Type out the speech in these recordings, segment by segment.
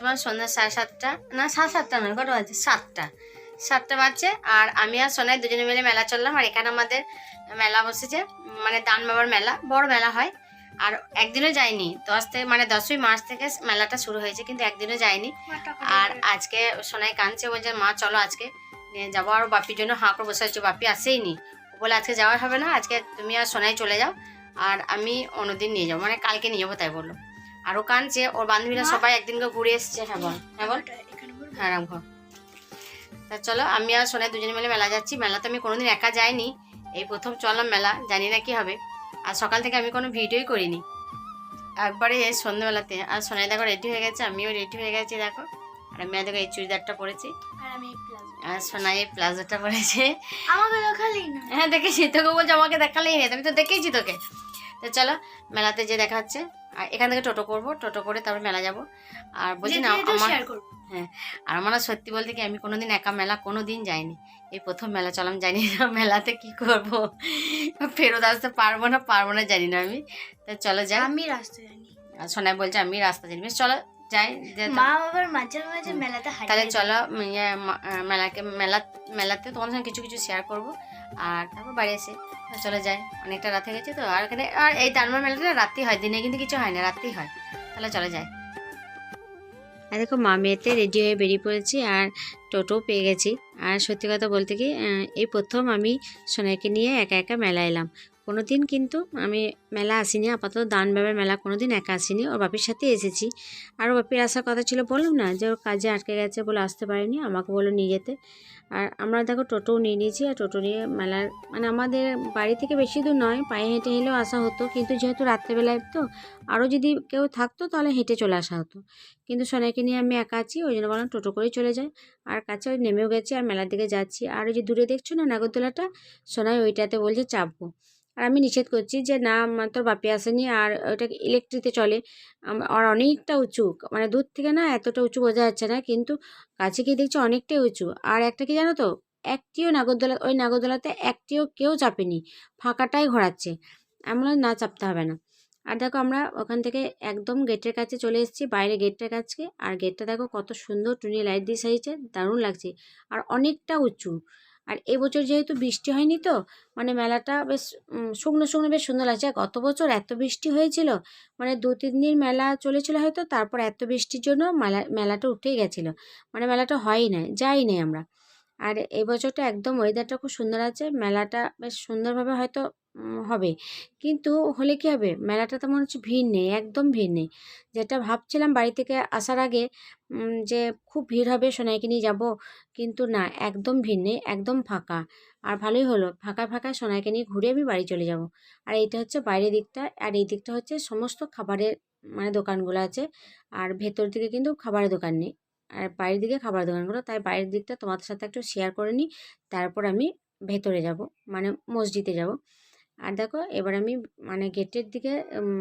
তোমার সন্ধ্যা সাড়ে সাতটা? না সাড়ে সাতটা নয় কটা বাজছে? সাতটা। সাতটা বাজছে আর আমি আর সোনায় দুজনে মিলে মেলা চললাম আর এখানে আমাদের মেলা বসেছে মানে দান বাবার মেলা বড় মেলা হয় আর একদিনও যাইনি। দশ থেকে মানে দশই মার্চ থেকে মেলাটা শুরু হয়েছে কিন্তু একদিনও যাইনি। আর আজকে সোনাই কাঁদছে বলছে মা চলো আজকে নিয়ে যাব। আর বাপির জন্য হাঁ করে বসে আছো বাপি আসেই নি ও বলে আজকে যাওয়া হবে না আজকে তুমি আর সোনাই চলে যাও আর আমি অন্যদিন নিয়ে যাব। মানে কালকে নিয়ে যাব তাই বলল। আর ও কাঁদছে ওর বান্ধবীরা? সবাই একদিনকে ঘুরে এসছে। হ্যাঁ বল। হ্যাঁ বল। হ্যাঁ রামঘর। তা চলো আমি আর সোনাই দুজনে মিলে মেলা যাচ্ছি। মেলা তো আমি কোনোদিন একা যাইনি। এই প্রথম চললাম মেলা জানি না কি হবে। আর সকাল থেকে আমি কোনো ভিডিওই করিনি। একবারে এই সন্ধ্যেবেলাতে। আর সোনাই দেখো রেডি হয়ে গেছে আমিও রেডি হয়ে গেছি দেখো। আর আমি দেখো এই চুড়িদারটা পরেছি। আর সোনাই এই প্লাজোটা পরেছে। আমাকে না। হ্যাঁ দেখেছি তোকে বলছে আমাকে দেখালেই নেই আমি তো দেখেছি তোকে। তো চলো মেলাতে যে দেখা হচ্ছে। আর এখান থেকে টোটো করব টোটো করে তারপর মেলা যাব। আর বলছি না আমার করব। আর আমার সত্যি বলতে কি আমি কোনোদিন একা মেলা কোনো দিন যাইনি। এই প্রথম মেলা চলাম জানি না মেলাতে কি করব। ফেরত আসতে পারব না পারব না জানি না আমি। তা চলো যাই। আমি রাস্তা জানি। আর সোনাই বলছে আমি রাস্তা জানি। বেশ চলো যাই মা বাবার মাঝে মাঝে মেলাতে তাহলে চলো ইয়ে, মেলাকে মেলা মেলাতে তোমাদের সঙ্গে কিছু কিছু শেয়ার করব। আর তারপর বাড়ি এসে চলে যায় অনেকটা রাত হয়ে গেছে তো। আর এখানে আর এই তানমার মেলাটা রাত্রি হয়। দিনে কিন্তু কিছু হয় না, রাত্রি হয়। তাহলে চলে যায় আর দেখো মা মেয়েতে রেডি হয়ে বেরিয়ে পড়েছি আর টোটো পেয়ে গেছি। আর সত্যি কথা বলতে কি এই প্রথম আমি সোনাইকে নিয়ে একা একা মেলা এলাম। কোনো দিন কিন্তু আমি মেলা আসিনি, আপাতত দান বাবার মেলা কোনো দিন একা আসিনি। ওর বাপির সাথে এসেছি। আর বাপির আসার কথা ছিল বললাম না যে ওর কাজে আটকে গেছে বলে আসতে পারেনি, আমাকে বলল নিয়ে যেতে। আর আমরা দেখো টোটোও নিয়ে নিয়েছি, আর টোটো নিয়ে মেলার মানে আমাদের বাড়ি থেকে বেশি দূর নয়, পায়ে হেঁটে হেলেও আসা হতো। কিন্তু যেহেতু রাত্রেবেলায় তো আরও যদি কেউ থাকতো তাহলে হেঁটে চলে আসা হতো। কিন্তু সোনাইকে নিয়ে আমি একা আছি, ওই জন্য বললাম টোটো করেই চলে যায়। আর কাছে ওই নেমেও গেছি, আর মেলার দিকে যাচ্ছি। আর ওই যে দূরে দেখছ না নাগরদোলাটা? সোনাই ওইটাতে বলছে চাপবো। আর আমি নিষেধ করছি যে না আমার তোর বাপি আসেনি আর ওটা ইলেকট্রিতে চলে। আর অনেকটা উঁচু মানে দূর থেকে না এতটা উঁচু বোঝা যাচ্ছে না কিন্তু কাছে গিয়ে দেখছি অনেকটাই উঁচু। আর একটা কি জানো তো একটিও নাগরদোলা ওই নাগরদোলাতে একটিও কেউ চাপেনি ফাঁকাটাই ঘোরাচ্ছে। বললাম, না চাপতে হবে না। আর দেখো আমরা ওখান থেকে একদম গেটের কাছে চলে এসেছি বাইরে গেটটার কাছে। আর গেটটা দেখো কত সুন্দর টুনি লাইট দিয়ে সাজিয়েছে দারুণ লাগছে। আর অনেকটা উঁচু। আর এবছর যেহেতু বৃষ্টি হয়নি তো মানে মেলাটা বেশ শুকনো শুকনো বেশ সুন্দর লাগছে। গত বছর এত বৃষ্টি হয়েছিল মানে দু, তিন দিন মেলা চলেছিল হয়তো, তারপর এত বৃষ্টির জন্য মেলা, মেলাটা উঠে গেছিল। মানে মেলাটা হয়ই নাই, যাই নাই আমরা। আর এই বছরটা একদম ওয়েদারটা খুব সুন্দর আছে। মেলাটা বেশ সুন্দরভাবে হয়তো হবে। কিন্তু হলে কি হবে? মেলাটা তো মনে হচ্ছে ভিড় নেই, একদম ভিড় নেই। যেটা ভাবছিলাম বাড়ি থেকে আসার আগে যে খুব ভিড় হবে সোনাইকে নিয়ে যাব, কিন্তু না, একদম ভিড় নেই, একদম ফাঁকা। আর ভালোই হলো, ফাঁকা ফাঁকা সোনাইকে নিয়ে ঘুরে আমি বাড়ি চলে যাব। আর এইটা হচ্ছে বাইরের দিকটা, আর এই দিকটা হচ্ছে সমস্ত খাবারের মানে দোকানগুলো আছে। আর ভেতর দিকে কিন্তু খাবারের দোকান নেই। আর বাইরের দিকে খাবার দোকানগুলো। তাই বাইরের দিকটা তোমাদের সাথে একটু শেয়ার করে নিই। তারপর আমি ভেতরে যাব মানে মসজিদে যাব। আর দেখো, এবার আমি মানে গেটের দিকে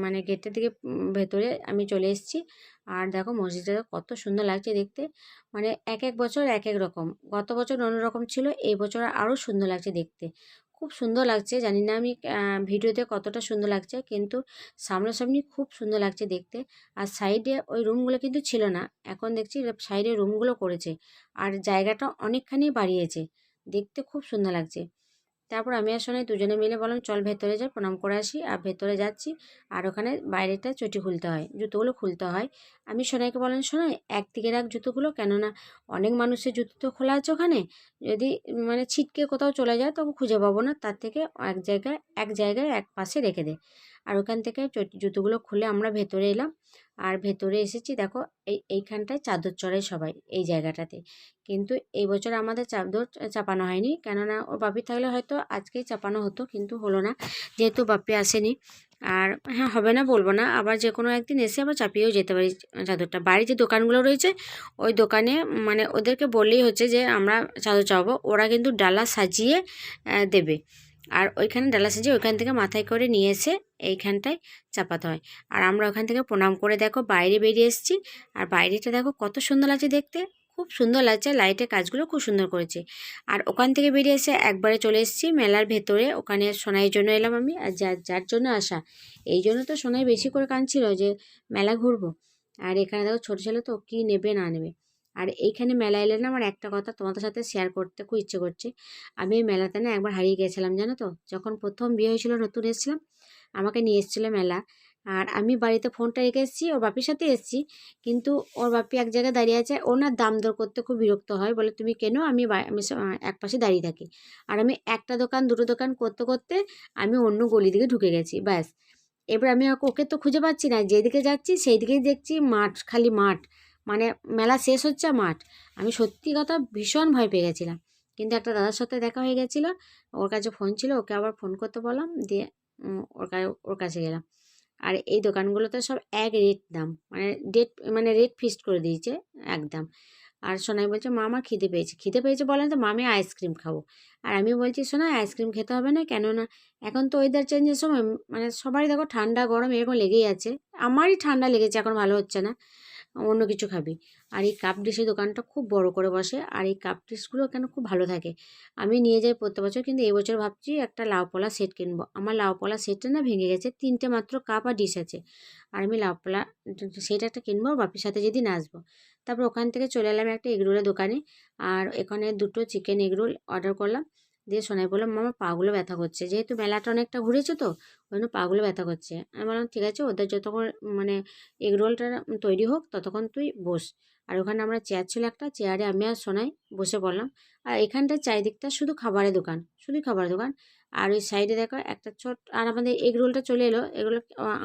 মানে গেটের দিকে ভেতরে আমি চলে এসেছি। আর দেখো, মসজিদটা কত সুন্দর লাগছে দেখতে। মানে এক এক বছর এক এক রকম। গত বছর অন্যরকম ছিল, এই বছর আরও সুন্দর লাগছে দেখতে। খুব সুন্দর লাগছে। জানি না আমি ভিডিওতে কতটা সুন্দর লাগছে, কিন্তু সামনাসামনি খুব সুন্দর লাগছে দেখতে। আর সাইডে ওই রুমগুলো কিন্তু ছিল না। এখন দেখছি সাইডে রুমগুলো করেছে। আর জায়গাটা অনেকখানি বাড়িয়েছে। দেখতে খুব সুন্দর লাগছে। তারপর আমি আর সোনাই দুজনে মিলে বললাম, চল ভেতরে যাই প্রণাম করে আসি। আর ভেতরে যাচ্ছি। আর ওখানে বাইরেটা চটি খুলতে হয়, জুতোগুলো খুলতে হয়। আমি সোনাইকে বললাম, সোনাই, একদিকে রাখ জুতোগুলো, কেননা অনেক মানুষের জুতো তো খোলা আছে ওখানে। যদি মানে ছিটকে কোথাও চলে যায়, তখন খুঁজে পাবো না। তার থেকে এক জায়গায় এক জায়গায় এক পাশে রেখে দে। আর ওখান থেকে জুতোগুলো খুলে আমরা ভেতরে এলাম। আর ভেতরে এসেছি, দেখো, এই, এইখানটায় চাদর চড়াই সবাই, এই জায়গাটাতে। কিন্তু এই বছর আমাদের চাদর চাপানো হয়নি। কেননা, ও বাপি থাকলে হয়তো আজকেই চাপানো হতো, কিন্তু হলো না, যেহেতু বাপি আসেনি। আর হ্যাঁ হবে না, বলব না। আবার যে কোনো একদিন এসে আবার চাপিয়েও যেতে পারি চাদরটা। বাড়ির যে দোকানগুলো রয়েছে, ওই দোকানে মানে ওদেরকে বললেই হচ্ছে যে, আমরা চাদর চাপাবো। ওরা কিন্তু ডালা সাজিয়ে দেবে। আর ওইখানে ডালা সাজিয়ে ওইখান থেকে মাথায় করে নিয়ে এসে এইখানটায় চাপাতে হয়। আর আমরা ওখান থেকে প্রণাম করে দেখো বাইরে বেরিয়ে এসেছি। আর বাইরেটা দেখো কত সুন্দর লাগছে দেখতে। খুব সুন্দর লাগছে। লাইটের কাজগুলো খুব সুন্দর করেছে। আর ওখান থেকে বেরিয়ে এসে একবারে চলে এসেছি মেলার ভেতরে। ওখানে সোনাইয়ের জন্য এলাম আমি। আর যার যার জন্য আসা। এই জন্য তো সোনাই বেশি করে কাঁদছিল যে মেলা ঘুরবো। আর এখানে দেখো ছোটো ছেলে তো কী নেবে না নেবে। আর এইখানে মেলা এলে না আমার একটা কথা তোমাদের সাথে শেয়ার করতে খুব ইচ্ছে করছে। আমি এই মেলাতে না একবার হারিয়ে গেছিলাম, জানো তো? যখন প্রথম বিয়ে হয়েছিল, নতুন এসেছিলাম, আমাকে নিয়ে এসেছিল মেলা। আর আমি বাড়িতে ফোনটা রেখে এসেছি, ওর বাপির সাথে এসেছি। কিন্তু ওর বাপি এক জায়গায় দাঁড়িয়ে আছে, ও না দাম দর করতে খুব বিরক্ত হয়, বলে, তুমি কেন? আমি আমি এক পাশে দাঁড়িয়ে থাকি। আর আমি একটা দোকান, দুটো দোকান করতে করতে আমি অন্য গলি দিকে ঢুকে গেছি, ব্যাস। এবার আমি ওকে তো খুঁজে পাচ্ছি না, যেদিকে যাচ্ছি সেই দিকেই দেখছি মাঠ, খালি মাঠ। মানে মেলা শেষ হচ্ছে মাঠ। আমি সত্যি কথা ভীষণ ভয় পেয়ে গেছিলাম। কিন্তু একটা দাদার সাথে দেখা হয়ে গেছিল, ওর কাছে ফোন ছিল, ওকে আবার ফোন করতে বললাম, দিয়ে ওর ওর কাছে গেলাম। আর এই দোকানগুলোতে সব এক রেট দাম মানে ডেট মানে রেট ফিক্সড করে দিয়েছে একদম আর সোনাই বলছে মা আমার খিদে পেয়েছে। খিদে পেয়েছে বলেন তো, মামি আইসক্রিম খাব। আর আমি বলছি শোনা আইসক্রিম খেতে হবে না, কেননা এখন তো ওয়েদার চেঞ্জের সময় মানে সবারই দেখো ঠান্ডা, গরম এরকম লেগেই আছে। আমারই ঠান্ডা লেগেছে, এখন ভালো হচ্ছে না। অন্য কিছু খাবি। আর এই কাপ ডিশের দোকানটা খুব বড় করে বসে। আর এই কাপ ডিশগুলো কেন খুব ভালো থাকে? আমি নিয়ে যাই প্রত্যেক বছর, কিন্তু এবছর ভাবছি একটা লাউ পলা সেট কিনবো। আমার লাউ পলা সেটটা না ভেঙে গেছে, তিনটে মাত্র কাপ আর ডিশ আছে। আর আমি লাউ পলা সেটা একটা কিনবো বাপির সাথে যদি আসব। তারপর ওখান থেকে চলে এলাম একটা এগরোলের দোকানে। আর এখানে দুটো চিকেন এগরোল অর্ডার করলাম। দিয়ে সোনাই বললাম, মামা, পাগুলো ব্যথা করছে। যেহেতু মেলাটা অনেকটা ঘুরেছে তো, ওই জন্য পাগুলো ব্যথা করছে। আমি বললাম, ঠিক আছে, ওদের যতক্ষণ মানে এগরোলটা তৈরি হোক, ততক্ষণ তুই বস। আর ওখানে আমরা চেয়ার ছিল একটা, চেয়ারে আমি আর সোনাই বসে পড়লাম। আর এখানটার চারিদিকটা শুধু খাবারের দোকান শুধু খাবারের দোকান। আর ওই সাইডে দেখো একটা ছোট, আর আমাদের এগ রোলটা চলে এলো। এগুলো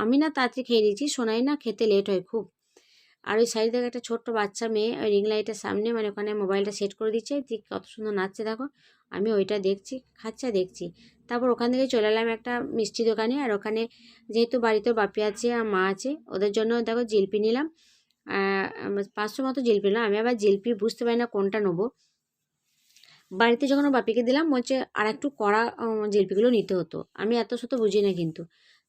আমি না তাড়াতাড়ি খেয়ে দিয়েছি সোনাই না খেতে লেট হয় খুব। আর ওই সাইডে দেখো একটা ছোট্ট বাচ্চা মেয়ে, ওই রিং লাইটের সামনে মানে ওখানে মোবাইলটা সেট করে দিচ্ছে ঠিক কত সুন্দর নাচছে দেখো। আমি ওইটা দেখছি, খাচ্ছে দেখছি। তারপর ওখান থেকে চলে এলাম একটা মিষ্টি দোকানে, আর ওখানে যেহেতু বাড়িতে বাপি আছে আর মা আছে, ওদের জন্য দেখো জিলপি নিলাম। পাঁচশো মতো জিলপি নিলাম, আমি আবার জিলপি বুঝতে পারি না কোনটা নেব। বাড়িতে যখন বাপিকে দিলাম, বলছে আর একটু কড়া জিলিপিগুলো নিতে হতো। আমি এত শত বুঝি না কিন্তু।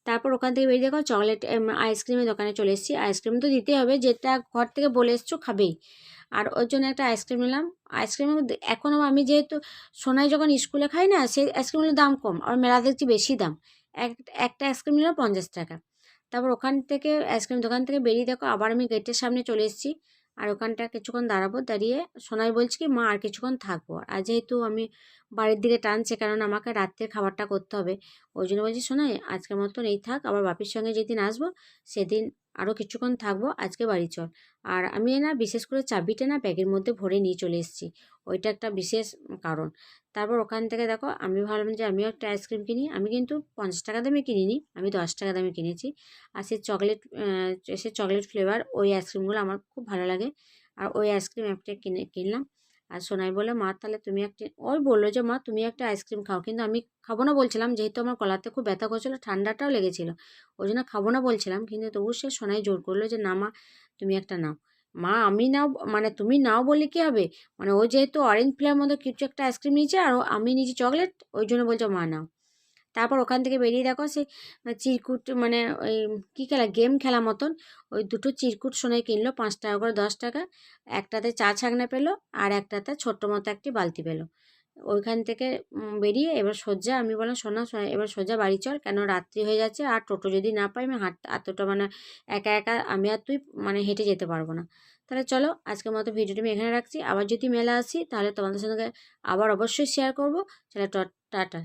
তারপর ওখান থেকে বেরিয়ে দেখো চকলেট আইসক্রিমের দোকানে চলে এসেছি। আইসক্রিম তো দিতেই হবে, যেটা ঘর থেকে বলে এসছো খাবেই। আর ওর জন্য একটা আইসক্রিম নিলাম। আইসক্রিমের মধ্যে এখনও আমি যেহেতু সোনাই যখন স্কুলে খাই না, সেই আইসক্রিমগুলোর দাম কম। আর মেলা দেখছি বেশি দাম। এক, একটা আইসক্রিম নিলাম পঞ্চাশ টাকা। তারপর ওখান থেকে আইসক্রিম দোকান থেকে বেরিয়ে দেখো, আবার আমি গেটের সামনে চলে এসেছি। আর ওখানটা কিছুক্ষণ দাঁড়াবো, দাঁড়িয়ে সোনাই বলছি কি, মা, আর কিছুক্ষণ থাকব। আর যেহেতু আমি বাড়ির দিকে টানছে কারণ আমাকে রাত্রের খাবারটা করতে হবে। ওই জন্য বলছি শোনাই আজকের মতন এই থাক, আবার বাপির সঙ্গে যেদিন আসব, সেদিন আরও কিছুক্ষণ থাকব, আজকে বাড়ি চল। আর আমি না বিশেষ করে চাবিটা না ব্যাগের মধ্যে ভরে নিয়ে চলে এসেছি। ওইটা একটা বিশেষ কারণ। তারপর ওখান থেকে দেখো, আমি ভাবলাম যে আমিও একটা আইসক্রিম কিনি। আমি কিন্তু পঞ্চাশ টাকা দামে কিনিনি, আমি দশ টাকা দামে কিনেছি। আর সে চকলেট সে চকলেট ফ্লেভার ওই আইসক্রিমগুলো আমার খুব ভালো লাগে। আর ওই আইসক্রিম একটা কিনে, কিনলাম। আর সোনাই বলে মা, তাহলে তুমি একটি ওই বলল যে, মা, তুমি একটা আইসক্রিম খাও। কিন্তু আমি খাব না বলছিলাম, যেহেতু আমার কলাতে খুব ব্যথা করছিল, ঠান্ডাটাও লেগেছিল। ওই জন্য খাব না বলছিলাম। কিন্তু তবু সে সোনাই জোর করল যে, না, মা, তুমি একটা নাও। মা, আমি নাও মানে তুমি নাও বলে কি হবে? মানে ও যেহেতু অরেঞ্জ ফ্লেভার মধ্যে কিছু একটা আইসক্রিম নিয়েছে, আর আমি নিয়েছি চকলেট ওই জন্য বলছে, মা, নাও। তারপর ওখান থেকে বেরিয়ে দেখো সে চিরকুট মানে ওই কী খেলা, গেম খেলা মতন, ওই দুটো চিরকুট সোনায় কিনলো পাঁচ টাকা করে, দশ টাকা। একটাতে চা ছাগনা পেল আর একটাতে ছোট্ট মতো একটি বালতি পেল। ওইখান থেকে বেরিয়ে এবার সোজা আমি বললাম সোনা এবার সোজা বাড়ি চল, কেন রাত্রি হয়ে যাচ্ছে আর টোটো যদি না পাই আমি হাঁট, এতটা মানে একা একা আমি আর তুই মানে হেঁটে যেতে পারব না। তাহলে চলো, আজকের মতো ভিডিওটি আমি এখানে রাখছি। আবার যদি মেলা আসি তাহলে তোমাদের সঙ্গে আবার অবশ্যই শেয়ার করব। ট- টাটা।